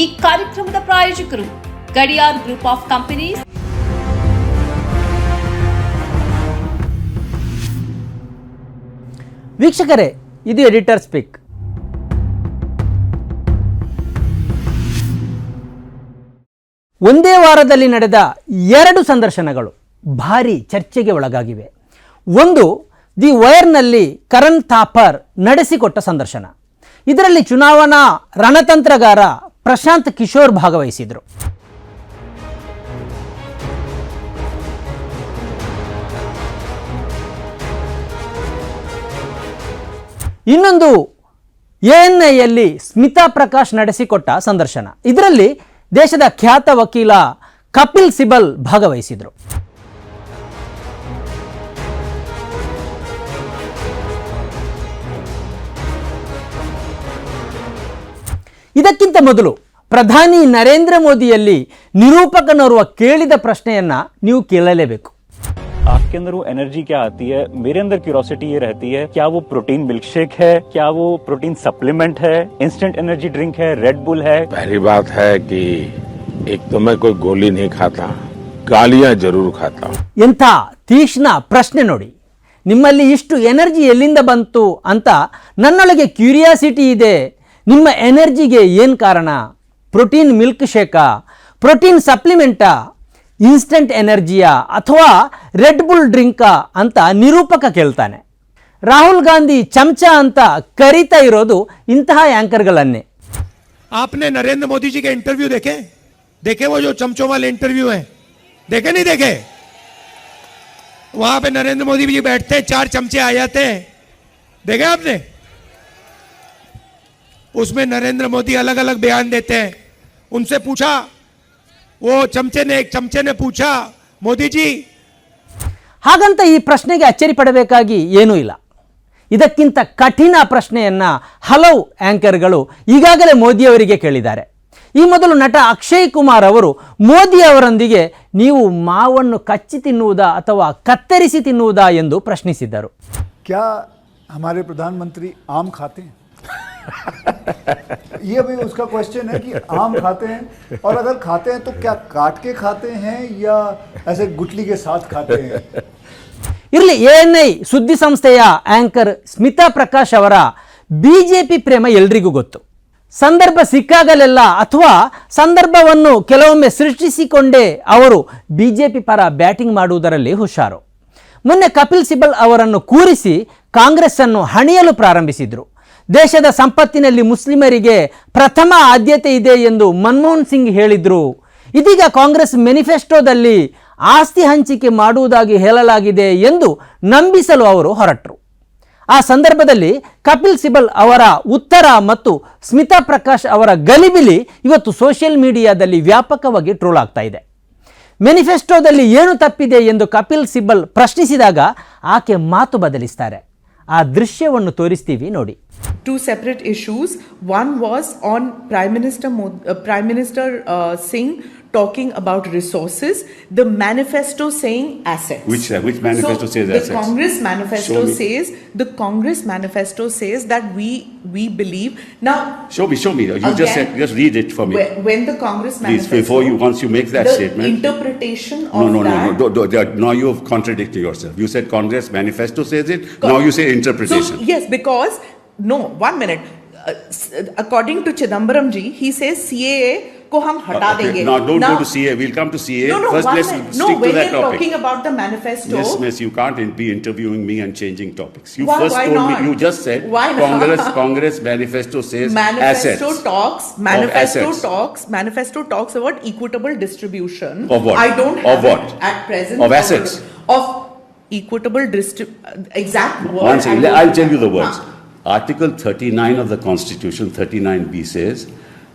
ಈ ಕಾರ್ಯಕ್ರಮದ ಪ್ರಾಯೋಜಕರು ಗಡಿಯಾರ್ ಗ್ರೂಪ್ ಆಫ್ ಕಂಪನೀಸ್. ವೀಕ್ಷಕರೇ, ಇದು ಎಡಿಟರ್ ಸ್ಪೀಕ್. ಒಂದೇ ವಾರದಲ್ಲಿ ನಡೆದ ಎರಡು ಸಂದರ್ಶನಗಳು ಭಾರಿ ಚರ್ಚೆಗೆ ಒಳಗಾಗಿವೆ. ಒಂದು, ದಿ ವೈರ್ನಲ್ಲಿ ಕರಣ್ ಥಾಪರ್ ನಡೆಸಿಕೊಟ್ಟ ಸಂದರ್ಶನ. ಇದರಲ್ಲಿ ಚುನಾವಣಾ ರಣತಂತ್ರಗಾರ ಪ್ರಶಾಂತ್ ಕಿಶೋರ್ ಭಾಗವಹಿಸಿದರು. ಇನ್ನೊಂದು ಎ ಎನ್ ಐಯಲ್ಲಿ ಸ್ಮಿತಾ ಪ್ರಕಾಶ್ ನಡೆಸಿಕೊಟ್ಟ ಸಂದರ್ಶನ. ಇದರಲ್ಲಿ ದೇಶದ ಖ್ಯಾತ ವಕೀಲ ಕಪಿಲ್ ಸಿಬಲ್ ಭಾಗವಹಿಸಿದರು. ಇದಕ್ಕಿಂತ ಮೊದಲು ಪ್ರಧಾನಿ ನರೇಂದ್ರ ಮೋದಿಯಲ್ಲಿ ನಿರೂಪಕನೋರ್ವ ಕೇಳಿದ ಪ್ರಶ್ನೆಯನ್ನ ನೀವು ಕೇಳಲೇಬೇಕು आपके अंदर वो एनर्जी क्या आती है मेरे अंदर क्यूरोसिटी ये रहती है क्या वो प्रोटीन मिल्क शेक है क्या वो प्रोटीन सप्लीमेंट है इंस्टेंट एनर्जी ड्रिंक है रेड बुल है पहली बात है कि एक तो मैं कोई गोली नहीं खाता गालियां जरूर खाता हूँ ಎಂಥ ತೀಕ್ಷ್ಣ ಪ್ರಶ್ನೆ ನೋಡಿ ನಿಮ್ಮಲ್ಲಿ ಇಷ್ಟು ಎನರ್ಜಿ ಎಲ್ಲಿಂದ ಬಂತು ಅಂತ ನನ್ನೊಳಗೆ ಕ್ಯೂರಿಯಾಸಿಟಿ ಇದೆ ನಿಮ್ಮ ಎನರ್ಜಿಗೆ ಏನು ಕಾರಣ ಪ್ರೋಟೀನ್ ಮಿಲ್ಕ್ ಶೇಕಾ ಪ್ರೋಟೀನ್ ಸಪ್ಲಿಮೆಂಟಾ ಇನ್ಸ್ಟಂಟ್ ಎನರ್ಜಿಯಾ ಅಥವಾ ರೆಡ್ ಬುಲ್ ಡ್ರಿಂಕಾ ಅಂತ ನಿರೂಪಕ ಕೇಳ್ತಾನೆ ರಾಹುಲ್ ಗಾಂಧಿ ಚಮಚ ಅಂತ ಕರಿತಾ ಇರೋದು ಇಂತಹ ಆ್ಯಂಕರ್ಗಳನ್ನೇ आपने नरेंद्र मोदी जी के इंटरव्यू देखे देखे वो जो चमचों वाले इंटरव्यू हैं देखे नहीं देखे वहां पे नरेंद्र मोदी जी बैठते हैं चार चमचे आ जाते हैं देखे आपने उसमें नरेंद्र मोदी अलग अलग बयान देते हैं उनसे पूछा वो चमचे ने एक चमचे ने पूछा मोदी जी ಹಾಗಂತ ಈ ಪ್ರಶ್ನೆಗೆ ಅಚ್ಚರಿ ಪಡಬೇಕಾಗಿ ಏನೂ ಇಲ್ಲ ಇದಕ್ಕಿಂತ ಕಠಿಣ ಪ್ರಶ್ನೆಯನ್ನ ಹಲವು ಆಂಕರ್ಗಳು ಈಗಾಗಲೇ ಮೋದಿಯವರಿಗೆ ಕೇಳಿದ್ದಾರೆ ಈ ಮೊದಲು ನಟ ಅಕ್ಷಯ್ ಕುಮಾರ್ ಅವರು ಮೋದಿ ಅವರೊಂದಿಗೆ ನೀವು ಮಾವನ್ನು ಕಚ್ಚಿ ತಿನ್ನುವುದಾ ಅಥವಾ ಕತ್ತರಿಸಿ ತಿನ್ನುವುದಾ ಎಂದು ಪ್ರಶ್ನಿಸಿದ್ದರು क्या हमारे प्रधानमंत्री आम खाते हैं ये भी उसका क्वेश्चन है कि आम खाते हैं और अगर खाते हैं तो क्या काट के खाते हैं या ऐसे गुटली के साथ खाते हैं ಇರಲಿ ಎ ಎನ್ ಐ ಸುದ್ದಿ ಸಂಸ್ಥೆಯ ಆಂಕರ್ ಸ್ಮಿತಾ ಪ್ರಕಾಶ್ ಅವರ ಬಿ ಜೆ ಪಿ ಪ್ರೇಮ ಎಲ್ರಿಗೂ ಗೊತ್ತು ಸಂದರ್ಭ ಸಿಕ್ಕಾಗಲೆಲ್ಲ ಅಥವಾ ಸಂದರ್ಭವನ್ನು ಕೆಲವೊಮ್ಮೆ ಸೃಷ್ಟಿಸಿಕೊಂಡೇ ಅವರು ಬಿ ಜೆ ಪಿ ಪರ ಬ್ಯಾಟಿಂಗ್ ಮಾಡುವುದರಲ್ಲಿ ಹುಷಾರು ಮೊನ್ನೆ ಕಪಿಲ್ ಸಿಬಲ್ ಅವರನ್ನು ಕೂರಿಸಿ ಕಾಂಗ್ರೆಸ್ ಅನ್ನು ಹಣಿಯಲು ಪ್ರಾರಂಭಿಸಿದ್ರು ದೇಶದ ಸಂಪತ್ತಿನಲ್ಲಿ ಮುಸ್ಲಿಮರಿಗೆ ಪ್ರಥಮ ಆದ್ಯತೆ ಇದೆ ಎಂದು ಮನಮೋಹನ್ ಸಿಂಗ್ ಹೇಳಿದರು. ಇದೀಗ ಕಾಂಗ್ರೆಸ್ ಮೆನಿಫೆಸ್ಟೋದಲ್ಲಿ ಆಸ್ತಿ ಹಂಚಿಕೆ ಮಾಡುವುದಾಗಿ ಹೇಳಲಾಗಿದೆ ಎಂದು ನಂಬಿಸಲು ಅವರು ಹೊರಟರು. ಆ ಸಂದರ್ಭದಲ್ಲಿ ಕಪಿಲ್ ಸಿಬಲ್ ಅವರ ಉತ್ತರ ಮತ್ತು ಸ್ಮಿತಾ ಪ್ರಕಾಶ್ ಅವರ ಗಲಿಬಿಲಿ ಇವತ್ತು ಸೋಷಿಯಲ್ ಮೀಡಿಯಾದಲ್ಲಿ ವ್ಯಾಪಕವಾಗಿ ಟ್ರೋಲ್ ಆಗ್ತಾ ಇದೆ. ಮೆನಿಫೆಸ್ಟೋದಲ್ಲಿ ಏನು ತಪ್ಪಿದೆ ಎಂದು ಕಪಿಲ್ ಸಿಬಲ್ ಪ್ರಶ್ನಿಸಿದಾಗ ಆಕೆ ಮಾತು ಬದಲಿಸ್ತಾರೆ. ಆ ದೃಶ್ಯವನ್ನು ತೋರಿಸ್ತೀವಿ ನೋಡಿ. Two separate issues. One was on Prime Minister Mod- uh, Prime Minister uh, Singh talking about resources. The manifesto saying assets. Which, uh, which manifesto so says the assets? Congress manifesto says the Congress manifesto says that we we believe now. Show me, show me. You just said, just read it for me. When, when the Congress manifesto. Please, before you- once you make that the statement- interpretation of No, no, no, that. no. Do, do, now you have contradicted yourself. You said Congress manifesto says it. Co- now you say interpretation. So, yes, because no, one minute. Uh, s- according to Chidambaram ji, he says CAA को हम हटा Uh, okay. देंगे. Now don't go to CA. We'll come to CA. No, no, First, one let's minute. stick no, to when that you're topic. talking about the manifesto. Miss, miss, you can't in- be interviewing me and changing topics. You Why- first why told not? me, you just said Why not? Congress, Congress manifesto says Manifesto assets. talks. Manifesto assets. talks. Manifesto talks about equitable distribution. Of what? I don't Of have what? it at present. Of assets? Of equitable distrib. Exact word. One second, I don't I'll tell you have. the words. Ah. Article 39 of the Constitution, 39B says,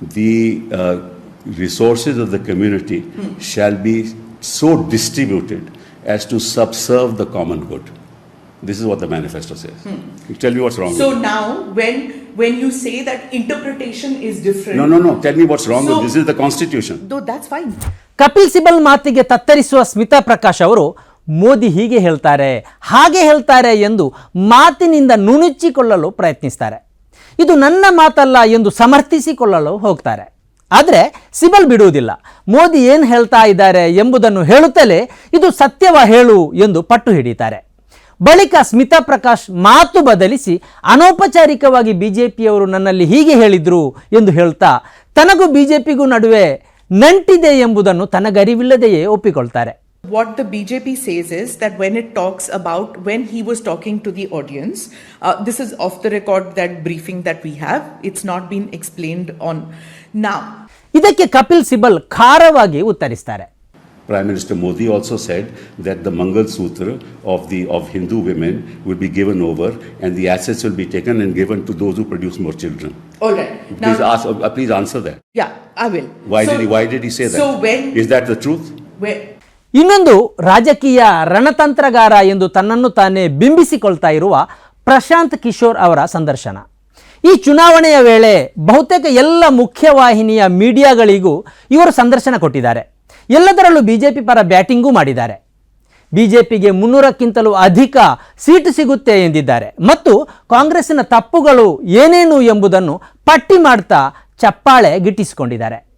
the uh, resources of the community shall be so distributed as to subserve the common good. This is what the manifesto says. You tell me what's wrong So with it. now, when when you say that interpretation is different. No, no, no. Tell me what's wrong So- with this. is the Constitution. Though that's fine. Kapil Sibal ಮಾತಿಗೆ ತತ್ತರಿಸುವ ಸ್ಮಿತಾ ಪ್ರಕಾಶ್ ಅವರು ಮೋದಿ ಹೀಗೆ ಹೇಳ್ತಾರೆ, ಹಾಗೆ ಹೇಳ್ತಾರೆ ಎಂದು ಮಾತಿನಿಂದ ನುಣುಚ್ಚಿಕೊಳ್ಳಲು ಪ್ರಯತ್ನಿಸ್ತಾರೆ. ಇದು ನನ್ನ ಮಾತಲ್ಲ ಎಂದು ಸಮರ್ಥಿಸಿಕೊಳ್ಳಲು ಹೋಗ್ತಾರೆ. ಆದರೆ ಸಿಬಲ್ ಬಿಡುವುದಿಲ್ಲ. ಮೋದಿ ಏನು ಹೇಳ್ತಾ ಇದ್ದಾರೆ ಎಂಬುದನ್ನು ಹೇಳುತ್ತಲೇ ಇದು ಸತ್ಯವ ಹೇಳು ಎಂದು ಪಟ್ಟು ಹಿಡಿತಾರೆ. ಬಳಿಕ ಸ್ಮಿತಾ ಪ್ರಕಾಶ್ ಮಾತು ಬದಲಿಸಿ ಅನೌಪಚಾರಿಕವಾಗಿ ಬಿ ಜೆ ಪಿಯವರು ನನ್ನಲ್ಲಿ ಹೀಗೆ ಹೇಳಿದ್ರು ಎಂದು ಹೇಳ್ತಾ ತನಗೂ ಬಿ ಜೆ ಪಿಗೂ ನಡುವೆ ನಂಟಿದೆ ಎಂಬುದನ್ನು ತನಗರಿವಿಲ್ಲದೆಯೇ ಒಪ್ಪಿಕೊಳ್ತಾರೆ. What the BJP says is that when it talks about when he was talking to the audience, uh, this is off the record that briefing that we have. It's not been explained on now. ಇದಕ್ಕೆ ಕಪಿಲ್ ಸಿಬಲ್ ಖಾರವಾಗಿ ಉತ್ತರಿಸ್ತಾರೆ Prime Minister Modi also said that the Mangal Sutra of the of Hindu women will be given over, and the assets will be taken and given to those who produce more children. All right. Please now, ask. Uh, please answer that. yeah, I will. Why So- did he? Why did he say that? So when is that the truth? where ಇನ್ನೊಂದು ರಾಜಕೀಯ ರಣತಂತ್ರಗಾರ ಎಂದು ತನ್ನನ್ನು ತಾನೇ ಬಿಂಬಿಸಿಕೊಳ್ತಾ ಇರುವ ಪ್ರಶಾಂತ್ ಕಿಶೋರ್ ಅವರ ಸಂದರ್ಶನ. ಈ ಚುನಾವಣೆಯ ವೇಳೆ ಬಹುತೇಕ ಎಲ್ಲ ಮುಖ್ಯವಾಹಿನಿಯ ಮೀಡಿಯಾಗಳಿಗೂ ಇವರು ಸಂದರ್ಶನ ಕೊಟ್ಟಿದ್ದಾರೆ. ಎಲ್ಲದರಲ್ಲೂ ಬಿಜೆಪಿ ಪರ ಬ್ಯಾಟಿಂಗೂ ಮಾಡಿದ್ದಾರೆ. ಬಿಜೆಪಿಗೆ ಮುನ್ನೂರಕ್ಕಿಂತಲೂ ಅಧಿಕ ಸೀಟು ಸಿಗುತ್ತೆ ಎಂದಿದ್ದಾರೆ. ಮತ್ತು ಕಾಂಗ್ರೆಸ್ಸಿನ ತಪ್ಪುಗಳು ಏನೇನು ಎಂಬುದನ್ನು ಪಟ್ಟಿ ಮಾಡ್ತಾ ಚಪ್ಪಾಳೆ ಗಿಟ್ಟಿಸಿಕೊಂಡಿದ್ದಾರೆ.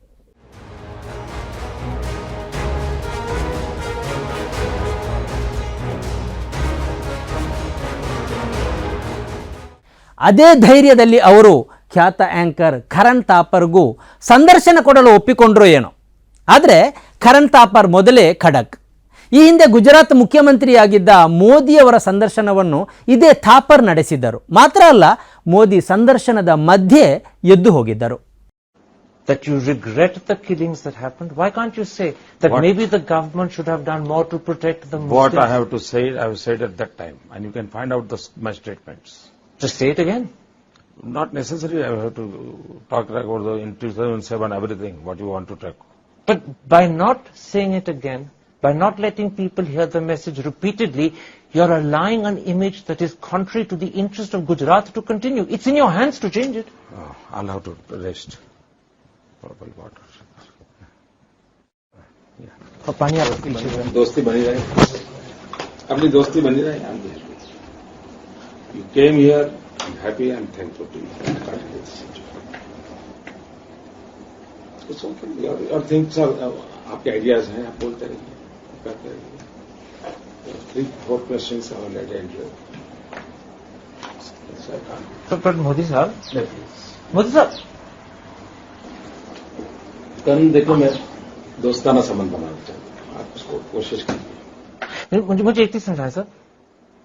ಅದೇ ಧೈರ್ಯದಲ್ಲಿ ಅವರು ಖ್ಯಾತ ಆ್ಯಂಕರ್ ಕರಣ್ ತಾಪರ್ಗೂ ಸಂದರ್ಶನ ಕೊಡಲು ಒಪ್ಪಿಕೊಂಡ್ರು ಏನೋ ಆದರೆ ಕರಣ್ ತಾಪರ್ ಮೊದಲೇ ಖಡಕ್ ಈ ಹಿಂದೆ ಗುಜರಾತ್ ಮುಖ್ಯಮಂತ್ರಿಯಾಗಿದ್ದ ಮೋದಿಯವರ ಸಂದರ್ಶನವನ್ನು ಇದೇ ಥಾಪರ್ ನಡೆಸಿದ್ದರು ಮಾತ್ರ ಅಲ್ಲ ಮೋದಿ ಸಂದರ್ಶನದ ಮಧ್ಯೆ ಎದ್ದು ಹೋಗಿದ್ದರು that you regret the killings that happened? Why can't you say that What? maybe the government should have done more to protect the Muslims? What I have to say, I have said at that time, and you can find out the, my statements. Just say it again. Not necessary. I have to talk about the in 2007 everything. What you want to talk. But by not saying it again, by not letting people hear the message repeatedly, you're allowing an image that is contrary to the interest of Gujarat to continue. It's in your hands to change it. Oh, I'll have to rest. Purple water. और पानी आप पीछे से- दोस्ती बनी रहे अपनी दोस्ती बनी रहे I'm here. You came here. I'm happy. I'm thankful to you. It's okay. Your, your things are uh, आपके आइडियाज़ हैं आप बोलते रहिए करते रहिए three four why I can't. पर, पर मोदी साहब मोदी साहब कल देखो मैं दोस्ताना संबंध बनाना चाहता हूँ आप उसको कोशिश कीजिए मुझे मुझे एक चीज़ समझाएँ sir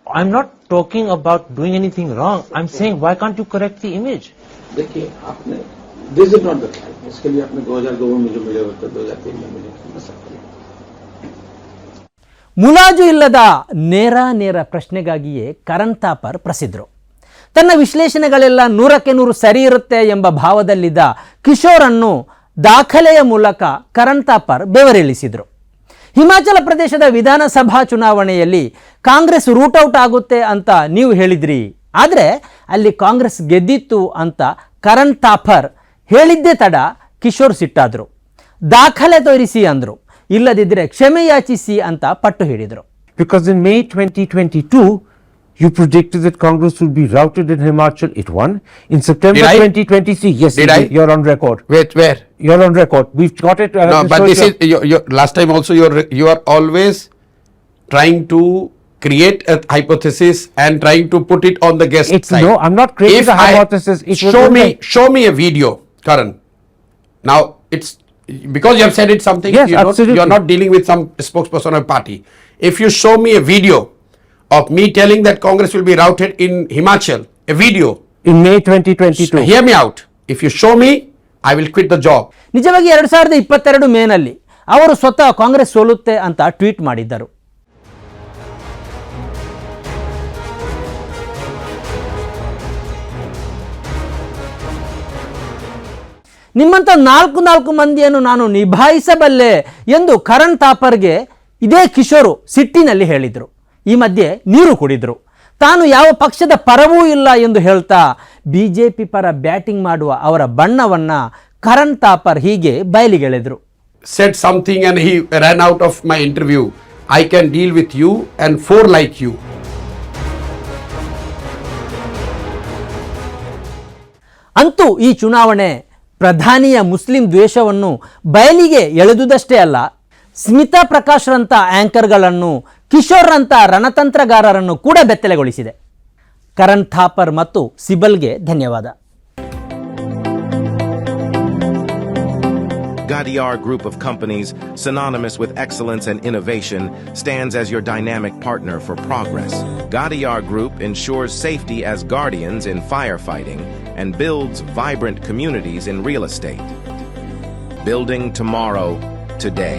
I am not talking about doing anything wrong I am saying why can't you correct the image देखिए आपने this is not the time इसके लिए आपने 2002 में जो मिले होते 2003 में मिले मैं सब करें ಮುಲಾಜು ಇಲ್ಲದ ನೇರ ನೇರ ಪ್ರಶ್ನೆಗಾಗಿಯೇ ಕರಣ್ ತಾಪರ್ ಪ್ರಸಿದ್ಧರು ತನ್ನ ವಿಶ್ಲೇಷಣೆಗಳೆಲ್ಲ ನೂರಕ್ಕೆ ನೂರು ಸರಿ ಇರುತ್ತೆ ಎಂಬ ಭಾವದಲ್ಲಿದ್ದ ಕಿಶೋರನ್ನು ದಾಖಲೆಯ ಮೂಲಕ ಕರಣ್ ತಾಪರ್ ಬೆವರಿಳಿಸಿದರು ಹಿಮಾಚಲ ಪ್ರದೇಶದ ವಿಧಾನಸಭಾ ಚುನಾವಣೆಯಲ್ಲಿ ಕಾಂಗ್ರೆಸ್ ರೂಟ್ಔಟ್ ಆಗುತ್ತೆ ಅಂತ ನೀವು ಹೇಳಿದ್ರಿ. ಆದರೆ ಅಲ್ಲಿ ಕಾಂಗ್ರೆಸ್ ಗೆದ್ದಿತ್ತು ಅಂತ ಕರಣ್ ಥಾಪರ್ ಹೇಳಿದ್ದೇ ತಡ ಕಿಶೋರ್ ಸಿಟ್ಟಾದರು. ದಾಖಲೆ ತೋರಿಸಿ ಅಂದರು. ಇಲ್ಲದಿದ್ದರೆ ಕ್ಷಮೆ ಯಾಚಿಸಿ ಅಂತ ಪಟ್ಟು ಹಿಡಿದರು. May twenty twenty 2022, you predicted that Congress would be routed in Himachal. It won. In September Did I? 2023, yes, Did you I? you're on record. Wait, where? You're on record. We've got it. I No, but this you. is your, your last time also. You're you are always trying to create a hypothesis and trying to put it on the guest It's side. no, I'm not creating If a hypothesis. Show me the- show me a video, Karan. Now it's because you have said it something. Yes, you absolutely. You're not dealing with some spokesperson of party. If you show me a video of me telling that Congress will be routed in Himachal, a video. In May 2022. Hear me out. If you show me, I will quit the job. ನಿಜವಾಗಿ ಎರಡು ಸಾವಿರದ ಇಪ್ಪತ್ತೆರಡು ಮೇನಲ್ಲಿ ಅವರು ಸ್ವತಃ ಕಾಂಗ್ರೆಸ್ ಸೋಲುತ್ತೆ ಅಂತ tweet ಮಾಡಿದ್ದರು ನಿಮ್ಮಂಥ ನಾಲ್ಕು ನಾಲ್ಕು ಮಂದಿಯನ್ನು ನಾನು ನಿಭಾಯಿಸಬಲ್ಲೆ ಎಂದು ಕರಣ್ ತಾಪರ್ಗೆ ಇದೇ ಕಿಶೋರು ಸಿಟ್ಟಿನಲ್ಲಿ ಹೇಳಿದರು ಈ ಮಧ್ಯೆ ನೀರು ಕುಡಿದರು. ತಾನು ಯಾವ ಪಕ್ಷದ ಪರವೂ ಇಲ್ಲ ಎಂದು ಹೇಳ್ತಾ ಬಿ ಜೆ ಪಿ ಪರ ಬ್ಯಾಟಿಂಗ್ ಮಾಡುವ ಅವರ ಬಣ್ಣವನ್ನು ಕರಣ್ ತಾಪರ್ ಹೀಗೆ ಬಯಲಿಗೆಳೆದರು. Said something and he ran out of my interview I can deal with you and for like you ಅಂತೂ ಈ ಚುನಾವಣೆ ಪ್ರಧಾನಿಯ ಮುಸ್ಲಿಂ ದ್ವೇಷವನ್ನು ಬಯಲಿಗೆ ಎಳೆದುದಷ್ಟೇ ಅಲ್ಲ ಸ್ಮಿತಾ ಪ್ರಕಾಶ್ರಂಥ ಆ್ಯಂಕರ್ಗಳನ್ನು ಅಂತ ರಣತಂತ್ರಗಾರರನ್ನು ಕೂಡ ಬೆತ್ತಲೆಗೊಳಿಸಿದೆ ಕರಣ್ ಥಾಪರ್ ಮತ್ತು ಸಿಬಲ್ಗೆ ಧನ್ಯವಾದ Gadiar Group of Companies, synonymous with excellence and innovation, stands as your dynamic partner for progress. Gadiar Group ensures safety as guardians in firefighting and builds vibrant communities in real estate. Building tomorrow, today.